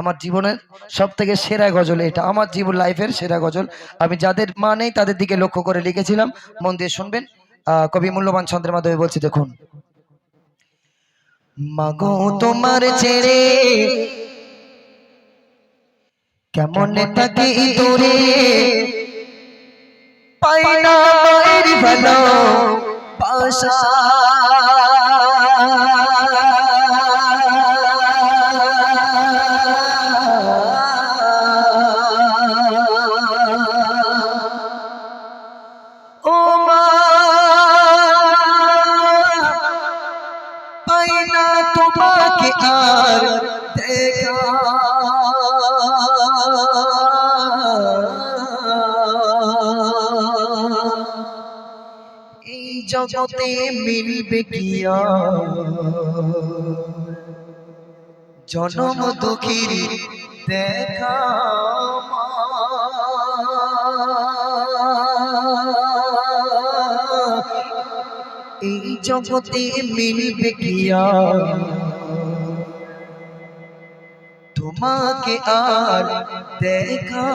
আমার জীবনের সব থেকে সেরা গজল এটা আমার জীবন লাইফের সেরা গজল। আমি যাদের মা নেই তাদের দিকে লক্ষ্য করে লিখেছিলাম মন দিয়ে শুনবেন। কবি মূল্যবান চন্দ্রের মাধ্যমে বলছি দেখুন। মাগো তোমার ছেড়ে কেমন থাকি তোরে পাই না ভালো বাসা আর এই জগতে মিলবে কি? জনম দুঃখীর দেখা এই জগতে মিলবে কি আর? তোমাকে আর দেখা।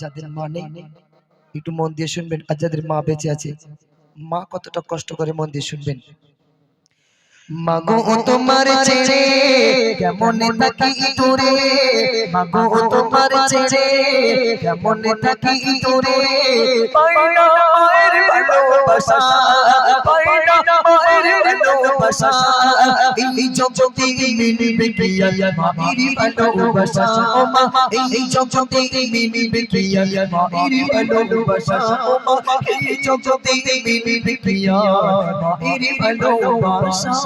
যাদের মা নেই, একটু মন দিয়ে শুনবেন। আর যাদের মা বেঁচে আছে, মা কতটা কষ্ট করে মন দিয়ে শুনবেন। মাগো তোমার ছেড়ে, কেমন থাকি তোরে মাগো তোমার ছেড়ে, কেমন থাকি তোরে পাইনা মায়ের ভালোবাসা পাইনা মায়ের ভালোবাসা, এই জগতে মিলবে কি মায়ের ভালোবাসা? ও মা, এই জগতে মিলবে কি মায়ের ভালোবাসা? ও মা, এই জগতে মিলবে কি মায়ের ভালোবাসা?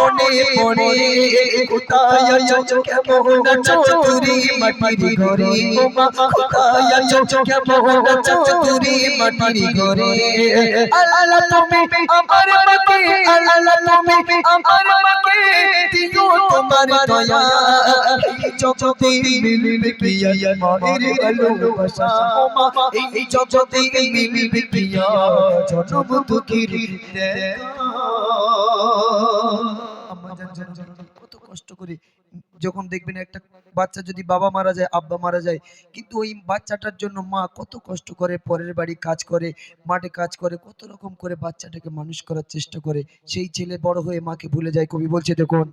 মনে পড়ে কোথায় আছো? কেমন আছো? দূরে মাটির ঘরে? কোথায় আছো? কেমন আছো? দূরে মাটির ঘরে। আল্লাহ তুমি আমার মাকে আল্লাহ তুমি আমার মাকে দিও তোমার দয়া। জগতে মিলবে আর মায়ের ভালোবাসা? এই জগতে মিলবে আর জনম দুঃখীর দেখা? আম্মা জান জান জান। কত কষ্ট যখন দেখবেন একটা বাচ্চা যদি বাবা মারা যায়, আব্বা মারা যায়, কিন্তু ওই বাচ্চাটার জন্য মা কত কষ্ট করে, পরের বাড়ি কাজ করে, মাঠে কাজ করে, কত রকম করে বাচ্চাটাকে মানুষ করার চেষ্টা করে। সেই ছেলে বড় হয়ে মাকে ভুলে যায়, কবি বলছে, দেখুন।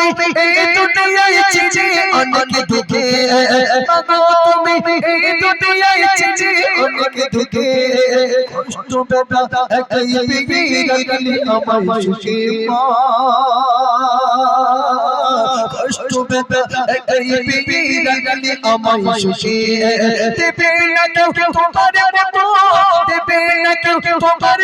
তুমি দুনিয়ায় ছিলে অনেক দুঃখে। মাগো তুমি দুনিয়ায় ছিলে অনেক দুঃখে। কষ্ট বেদনা একই বিবি রাখলি আমায় সুখে মা। কষ্ট বেদনা একই বিবি রাখলি দেবে না কেউ তোমার দেবে না কেউ তোমার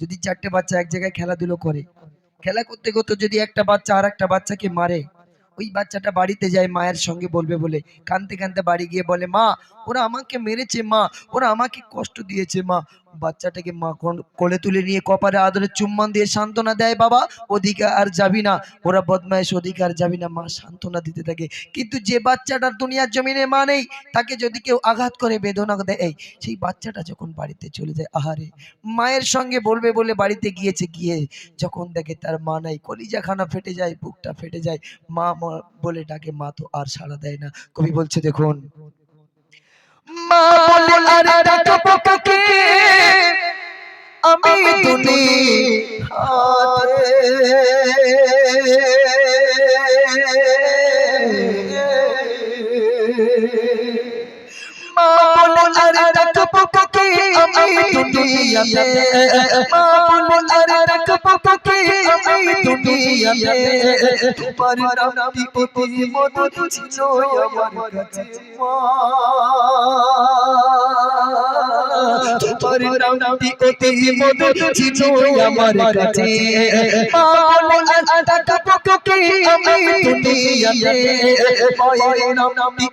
যদি চারটে বাচ্চা এক জায়গায় খেলাধুলো করে, খেলা করতে করতে যদি একটা বাচ্চা আর একটা বাচ্চাকে মারে, ওই বাচ্চাটা বাড়িতে যায়, মায়ের সঙ্গে বলবে বলে কানতে কানতে বাড়ি গিয়ে বলে, মা, ওরা আমাকে মেরেছে, মা, ওরা আমাকে কষ্ট দিয়েছে, মা বাচ্চাটাকে মা কোলে তুলে নিয়ে কপারে আদরে চুম্বন দিয়ে সান্ত্বনা দেয় বাবা ওদিকে আর যাবি না। ওরা বদমায়েশ ওদিকে আর যাবি না। মা সান্ত্বনা দিতে থাকে। কিন্তু যে বাচ্চাটার দুনিয়ার জমিনে মা নেই, তাকে যদি কেউ আঘাত করে, বেদনা দেয় সেই বাচ্চাটা যখন বাড়িতে চলে যায়, আহারে, মায়ের সঙ্গে বলবে বলে বাড়িতে গিয়েছে, গিয়ে যখন দেখে তার মা নাই, কলিজাখানা ফেটে যায়, বুকটা ফেটে যায় মা বলে ডাকে, মা তো আর সাড়া দেয় না। কবি বলছে, দেখুন বলে আর ডাকবো কাকে আমি তুমি মা বলে আর ডাকবো দুনিয়াতে তোমার নামটি অতি মধুর ছিল আমার কাছে তোমার নামটি অতি মধুর ছিল আমার কাছে ডাকবো আমি দুনিয়াতে মায়ের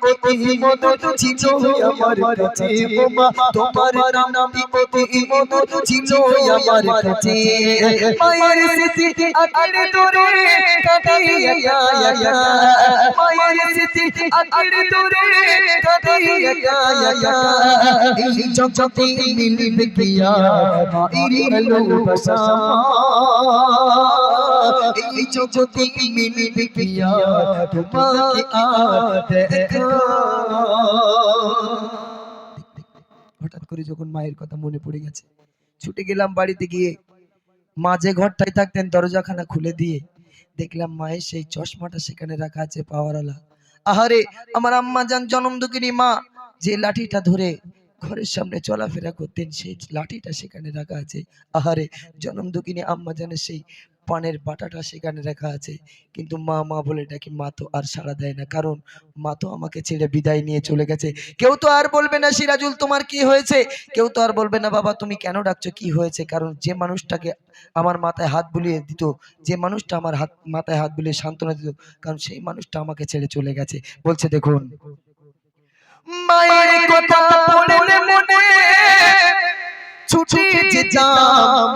অতি মধুর ছিল আমার কাছে বোমা তোমার নামটি অতি মধুর ছিল আমার কাছে মায়ের স্মৃতি আঁকড়ে ধরে কাটি একা একা মায়ের স্মৃতি আঁকড়ে ধরে কাটি একা একা এই জগতে মিলবে কিয়া মায়ের ভালোবাসা হঠাৎ করে যখন মায়ের কথা মনে পড়ে গেছে, ছুটে গেলাম বাড়িতে গিয়ে। মা যে ঘরটায় থাকতেন দরজাখানা খুলে দিয়ে, দেখলাম মায়ের সেই চশমাটা সেখানে রাখা আছে পাওয়ারওয়ালা। আহারে, আমার আম্মা যান জনম দুঃখিনী মা, যে লাঠিটা ধরে ঘরের সামনে চলাফেরা করতেন, সেই লাঠিটা সেখানে রাখা আছে। আহারে, জনম দুঃখিনী আম্মা জানের সেই পানের বাটাটা সেখানে রাখা আছে। কিন্তু মা মা বলে ডাকি মা তো আর সাড়া দেয় না। কারণ মা তো আমাকে ছেড়ে বিদায় নিয়ে চলে গেছে। কেউ তো আর বলবে না, সিরাজুল, তোমার কি হয়েছে? কেউ তো আর বলবে না, বাবা, তুমি কেন ডাকছো? কি হয়েছে? কারণ যে মানুষটাকে আমার মাথায় হাত বুলিয়ে দিত, যে মানুষটা আমার হাত, মাথায় হাত বুলিয়ে সান্ত্বনা দিত, কারণ সেই মানুষটা আমাকে ছেড়ে চলে গেছে। বলছে, দেখুন, মায়ের কথা ছুটে যে যাম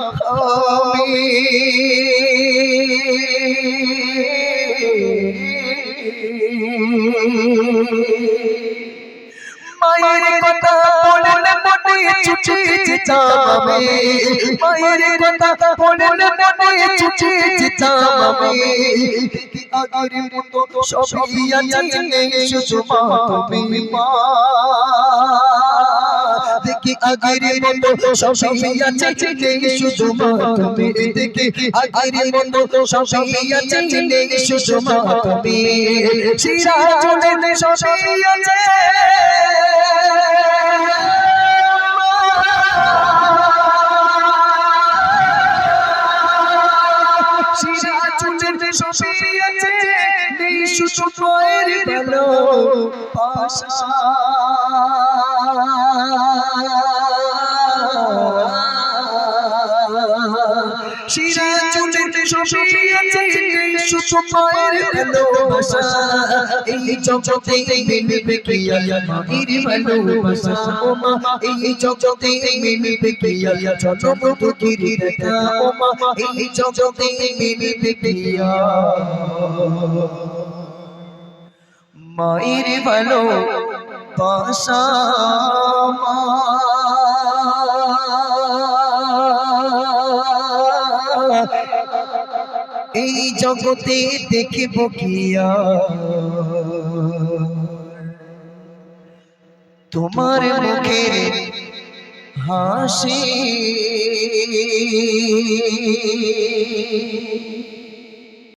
মায়ের কথা পড়লে মনে ছুটে যে যাম মায়ের কথা পড়লে মনে ছুটে যে যাম আগের মতো সবই আছে, শুধু মা তুমি মা। দেখি আগের মতো সবই আছে নেই শুধু মা তুমি দেখি আগের মতো সবই আছে নেই শুধু মা তুমি শিরা চলে সবই আছে শিরা চলে সবই আছে নেই। শুধু মায়ের ভালো পাশা। শিরা চলে সবই আছে নেই শুধু মায়ের ভালোবাসা এই জগতে মিলবে কি মায়ের ভালোবাসা ও মা এই জগতে মিলবে কি জনম দুঃখের দেখা? ও মা এই জগতে মিলবে কি মায়ের ভালো বাসা এই জগতে দেখিব কিয়া তোমার মুখের হাসি